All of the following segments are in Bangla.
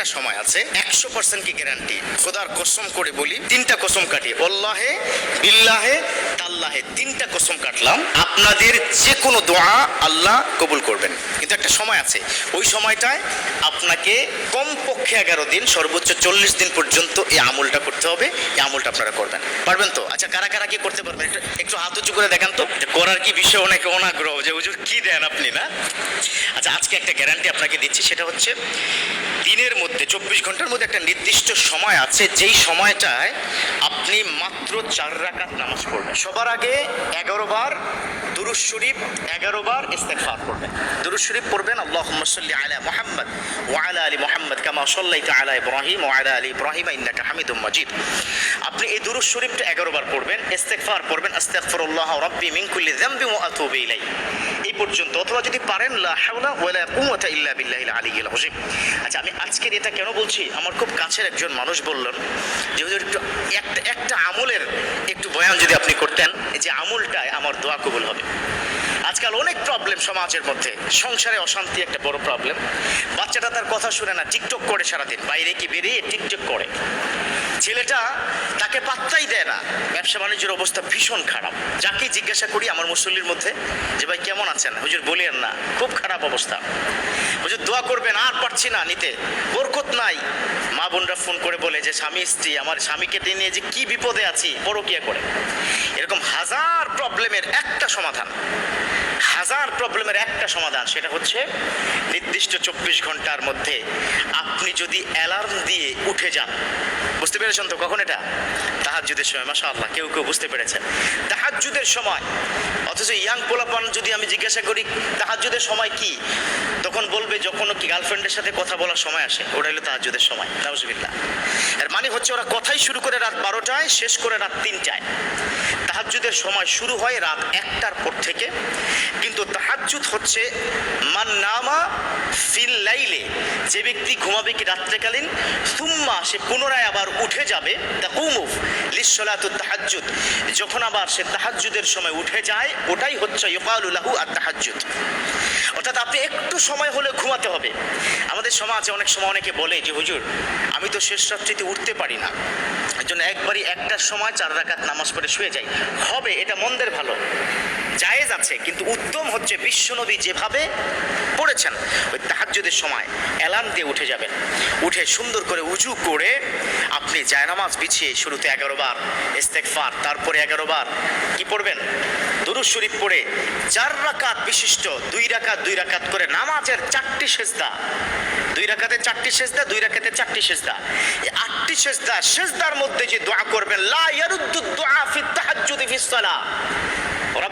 একটা সময় আছে, একশো পার্সেন্ট কি গ্যারান্টি খোদার কসম করে বলি, তিনটা কসম কাটি অল্লাহে, বিল্লাহে, তাল্লাহে তিনটা কসম কাটলাম। আপনাদের যে কোনো দোয়া আল্লাহ কবুল করবেন। কিন্তু একটা সময় আছে, ওই সময়টায় আপনাকে কমপক্ষে এগারো দিন, সর্বোচ্চ চল্লিশ দিন পর্যন্ত এই আমলটা করতে হবে, এই আমলটা আপনারা করবেন। পারবেন তো? আচ্ছা কারা কারা কি করতে পারবেন? একটু হাত উঁচু করে দেখান তো। করার কি বিষয়ে? অনেক অনাগ্রহ যে, হুজুর, কি দেন আপনি না? আচ্ছা আজকে একটা গ্যারান্টি আপনাকে দিচ্ছি, সেটা হচ্ছে দিনের মধ্যে, চব্বিশ ঘণ্টার মধ্যে একটা নির্দিষ্ট সময় আছে, যেই সময়টায় আপনি মাত্র চার রাকাত নামাজ পড়বেন। সবার আগে এগারো বার দুরুজ শরীফ, এগারো বার ইস্তেগফার পড়বেন দুরুজ শরীফ পড়বেন আল্লাহ মোহাম্মদ আলা মোহাম্মদ আলি মুহাম্মদ। কামা সাল্লাইতা আলা ইব্রাহিম ওয়া আলা আলি ইব্রাহিম ইন্নাকা হামিদুম মাজিদ। আপনি এই দুরুজ শরীফটা এগারো বার পড়বেন, ইস্তেগফার পড়বেন, আস্তাগফিরুল্লাহ রাব্বি মিন কুল্লি যামবি ওয়া আতুবু ইলাই এই পর্যন্ত অথবা যদি পারেন, লা হাওলা ওয়ালা কুওয়াতা ইল্লা বিল্লাহিল আলিয়্যিল আযীম। আচ্ছা আমি আজকের এটা কেন বলছি? আমার খুব কাছের একজন মানুষ বললেন যে একটু একটা একটা আমলের একটু বয়ান যদি আপনি করতেন যে আমলটায় আমার দোয়া কবুল হবে। আজকাল অনেক প্রবলেম সমাজের মধ্যে। সংসারে অশান্তি একটা বড় প্রবলেম বাচ্চাটা তার কথা শুনে না, টিকটক করে সারাদিন। বাইরে কি বেরিয়ে টিকটক করে? ছেলেটা তাকে পাত্তাই দেয় না। ব্যবসা বাণিজ্যের অবস্থা ভীষণ খারাপ। যাকে জিজ্ঞাসা করি আমার মুসল্লির মধ্যে, যে ভাই কেমন আছেন? হুজুর বলিয়েন না, খুব খারাপ অবস্থা। হুজুর দোয়া করবেন, আর পারছি না নিতে। বরকত নাই। মা বোনরা ফোন করে বলে যে, স্বামী স্ত্রী, আমার স্বামীকে নিয়ে যে কি বিপদে আছি, পরকিয়া করে? এরকম হাজার প্রবলেমের একটা সমাধান। হাজার প্রবলেমের একটা সমাধান, সেটা হচ্ছে নির্দিষ্ট চব্বিশ ঘণ্টার মধ্যে আপনি যদি অ্যালার্ম দিয়ে উঠে যান, বুঝতে পেরেছেন তো কখন এটা? তাহার যদি সময় মাসা আল্লাহ কেউ কেউ বুঝতে পেরেছেন তাহাজুদের সময়। অথচ ইয়াং পোলাপান যদি আমি জিজ্ঞাসা করি তাহাজুদের সময় কি? তখন বলবে যখন কি গার্লফ্রেন্ডের সাথে কথা বলার সময় আসে, ওটা হলো তাহাজুদের সময়। নাউজুবিল্লাহ। এর মানে হচ্ছে ওরা কথাই শুরু করে রাত বারোটায়, শেষ করে রাত তিনটায়। তাহাজ্জুদের সময় শুরু হয় রাত একটার পর থেকে। কিন্তু তাহাজ্জুদ হচ্ছে, মান নামা ফিল লাইলে যে ব্যক্তি ঘুমাবে কি রাত্রেকালীন, সুম্মা সে পুনরায় আবার উঠে যাবে তাকুমুফ লিসলাতু তাহাজ্জুদ। যখন আবার সে তাহাজ্জুদের সময় উঠে যায়, ওটাই হচ্ছে ইফালুলাহু আর তাহাজ্জুদ। অর্থাৎ আপনি একটু সময় হলে ঘুমাতে হবে। আমাদের সমাজে অনেক সময় অনেকে বলে যে, হুজুর, আমি তো শেষ রাত্রিতে উঠতে পারি না। এর জন্য একবারই একটার সময় চার রাকাত নামাজ পড়ে শুয়ে যাই। হবে, এটা মন্দের ভালো। জায়েজ আছে, কিন্তু উত্তম হচ্ছে বিশ্বনবী যেভাবে পড়েছেন। ওই তাহাজ্জুদের সময় অ্যালার্ম দিয়ে উঠে যাবেন। উঠে সুন্দর করে উঁচু করে আপনি জায়নামাজ বিছিয়ে শুরুতে এগারো বার ইস্তেকফার তারপরে এগারো বার কি পড়বেন? দুরুজ শরীফ পড়ে চার রাকাত বিশিষ্ট, দুই রাকাত দুই রাকাত করে নামাজের চারটি সেজদা। দুই রাকাতে চারটি সেজদা, দুই রাকাতে চারটি সেজদা। এই আটটি সেজদা, সেজদার মধ্যে যে দোয়া করবেন, লা ইয়ারুদ্দু দুআ ফি তাহাজ্জুদি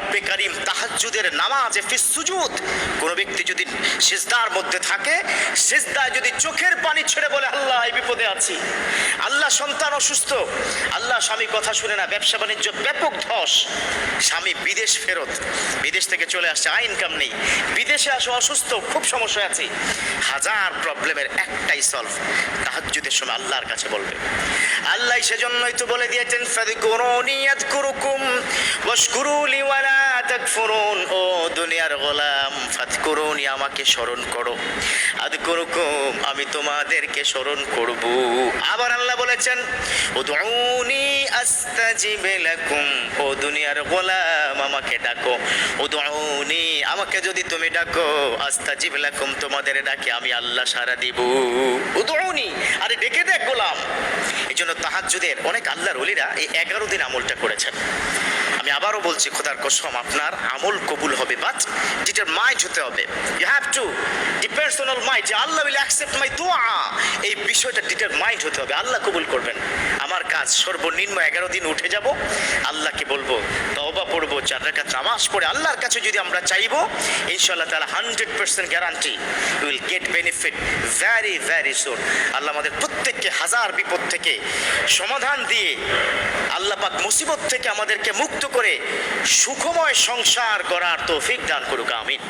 রব্বে করিম তাহাজ্জুদের নামাজে ফিস সুজুদ। কোন ব্যক্তি যদি সিজদার মধ্যে থাকে, সিজদায় যদি চোখের পানি ছেড়ে বলে, আল্লাহ, এই বিপদে আছি। আল্লাহ সন্তান অসুস্থ। আল্লাহ স্বামী কথা শুনে না, ব্যবসা বাণিজ্য ব্যাপক ধস। স্বামী বিদেশ ফেরত। বিদেশ থেকে চলে আসছে আই ইনকাম নেই। বিদেশে আসো, অসুস্থ, খুব সমস্যা আছে। হাজার প্রবলেমের একটাই সলভ তাহাজ্জুদের সময় আল্লাহর কাছে বলবে। আল্লাহ সেজন্যই তো বলে দিয়েছেন, ফাযকুরুনি ইয়াযকুরুকুম ওয়াশকুরুলি ওয়ালা তাকফুরুন ও দুনিয়ার গোলাম ফাযকুরুনি আমাকে স্মরণ করো। আযকুরুকুম আমি তোমাদেরকে স্মরণ করব। আবার আল্লাহ বলেছেন, উদউনি আস্তাজিব লাকুম, ও দুনিয়ার গোলাম, আমাকে ডাকো। উদউনি, আমাকে যদি তুমি ডাকো, আস্তাজিব লাকুম, তোমাদের ডাকে আমি আল্লাহ সারা দিব। উদউনি, আরে ডেকে দেখ গোলাম। এই জন্য তাহাজ্জুদের অনেক আল্লাহর ওলিরা এই এগারো দিন আমলটা করেছেন। আবারও বলছি, খোদার কসম, আপনার আমল কবুল হবে বাট যেটার মাইন্ড হতে হবে। You have to the personal mind যে আল্লাহ উইল অ্যাকসেপ্ট মাই দোয়া এই বিষয়টা ডিটার মাইন্ড হতে হবে, আল্লাহ কবুল করবেন। আমার কাজ সর্বনিম্ন এগারো দিন উঠে যাব, আল্লাহকে বলব পড়ব চার রেখাত নামাজ পড়ে আল্লাহর কাছে যদি আমরা চাইব ইনশাল্লাহ তাহলে hundred percent guarantee will get benefit very very soon Allah আমাদের প্রত্যেককে হাজার বিপদ থেকে সমাধান দিয়ে আল্লাহ পাক মুসিবত থেকে আমাদেরকে মুক্ত করে সুখময় সংসার করার তৌফিক দান করুক, আমিন।